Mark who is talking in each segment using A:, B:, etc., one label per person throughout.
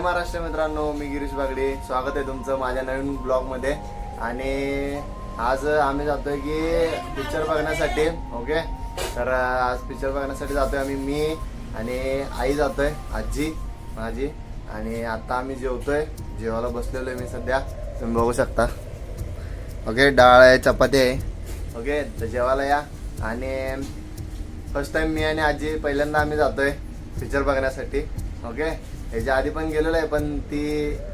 A: महाराष्ट्र मित्रांनो मी गिरीश बागडे. स्वागत आहे तुमचं माझ्या नवीन ब्लॉगमध्ये. आणि आज आम्ही जातोय की पिक्चर बघण्यासाठी ओके? तर आज पिक्चर बघण्यासाठी जातोय आम्ही मी आणि आई जातोय आजी माझी. आणि आता आम्ही जेवतोय. जेवायला बसलेलो आहे मी सध्या. तुम्ही बघू शकता. ओके डाळ आहे चपाती आहे. ओके तर जेवायला या. आणि फर्स्ट टाइम मी आणि आजी पहिल्यांदा आम्ही जातोय पिक्चर बघण्यासाठी. ओके? ह्याच्या आधी पण गेलेलो आहे पण ती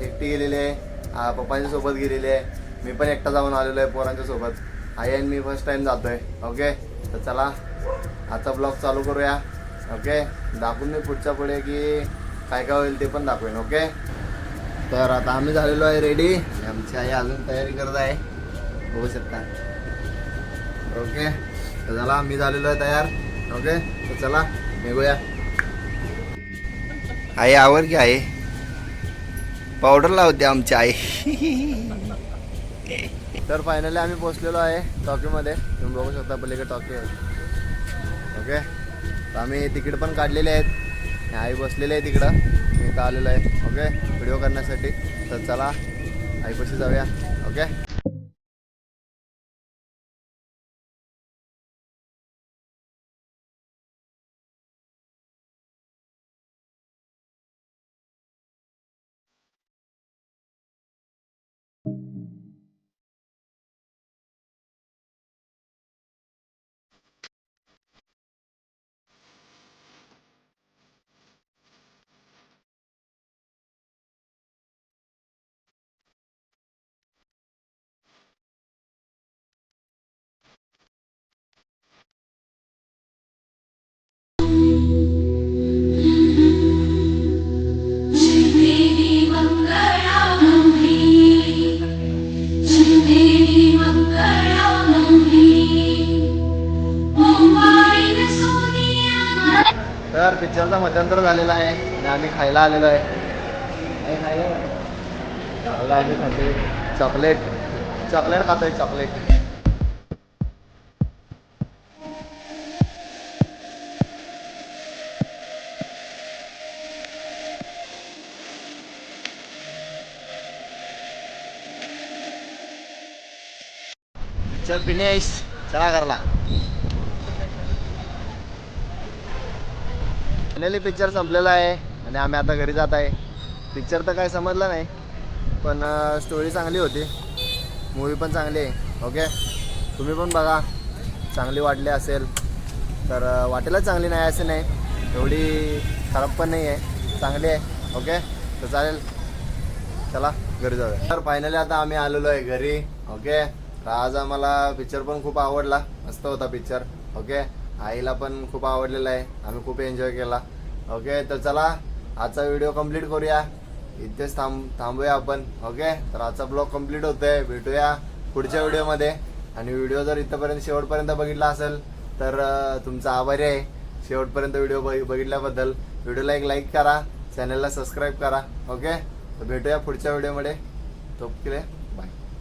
A: एकटी गेलेली आहे. पप्पांच्या सोबत गेलेली आहे. मी पण एकटा जाऊन आलेलो आहे पोरांच्या सोबत. आई आणि मी फर्स्ट टाइम आहे ओके तर चला आजचा ब्लॉग चालू करूया ओके दाखवून मी पुढच्या पुढे की काय काय होईल ते पण दाखवेन ओके तर आता आम्ही झालेलो आहे रेडी आमची आई अजून तयारी करत आहे. बघू शकता. ओके तर चला मी झालेलो आहे तयार ओके तर चला निघूया. आई आवर की आहे पावडर लावते आमची आई. तर फायनली आम्ही पोचलेलो आहे टॉकीमध्ये तुम्ही बघू शकता पलीकडे टॉकी आहे. ओके तर आम्ही तिकीट पण काढलेले आहेत. आई बसलेली आहे तिकडं. मी इथं आलेलो आहे. ओके व्हिडिओ करण्यासाठी. तर चला आईपाशी जाऊया. ओके तर पिक्चरचा मध्यंतर झालेला आहे आणि आम्ही खायला आलेलो आहे. काही खायला आम्ही खातोय चॉकलेट. चॉकलेट खातोय चॉकलेट. चल फिनिश चला करला फायनली पिक्चर संपलेला आहे आणि आम्ही आता घरी जात आहे. पिक्चर तर काय समजलं नाही पण स्टोरी चांगली होती. मूवी पण चांगली आहे ओके तुम्ही पण बघा चांगली वाटली असेल तर वाटेलच चांगली नाही असं नाही. एवढी खराब पण नाही आहे चांगली आहे ओके तर चालेल चला घरी जाऊया. तर फायनली आता आम्ही आलेलो आहे घरी ओके तर आज आम्हाला पिक्चर पण खूप आवडला. मस्त होता पिक्चर ओके आईला पण खूप आवडलेला आहे. आम्ही खूप एन्जॉय केला. ओके तर चला आजचा व्हिडिओ कंप्लीट करूया. इथेच थांब थांबूया आपण. ओके तर आजचा ब्लॉग कंप्लीट होतोय. भेटूया पुढच्या व्हिडिओमध्ये आणि व्हिडिओ जर इथंपर्यंत शेवटपर्यंत बघितला असेल तर तुमचा आभारी आहे. शेवटपर्यंत व्हिडिओ बघितल्याबद्दल. व्हिडिओला एक लाईक करा. चॅनलला सबस्क्राईब करा. ओके तर भेटूया पुढच्या व्हिडिओमध्ये तो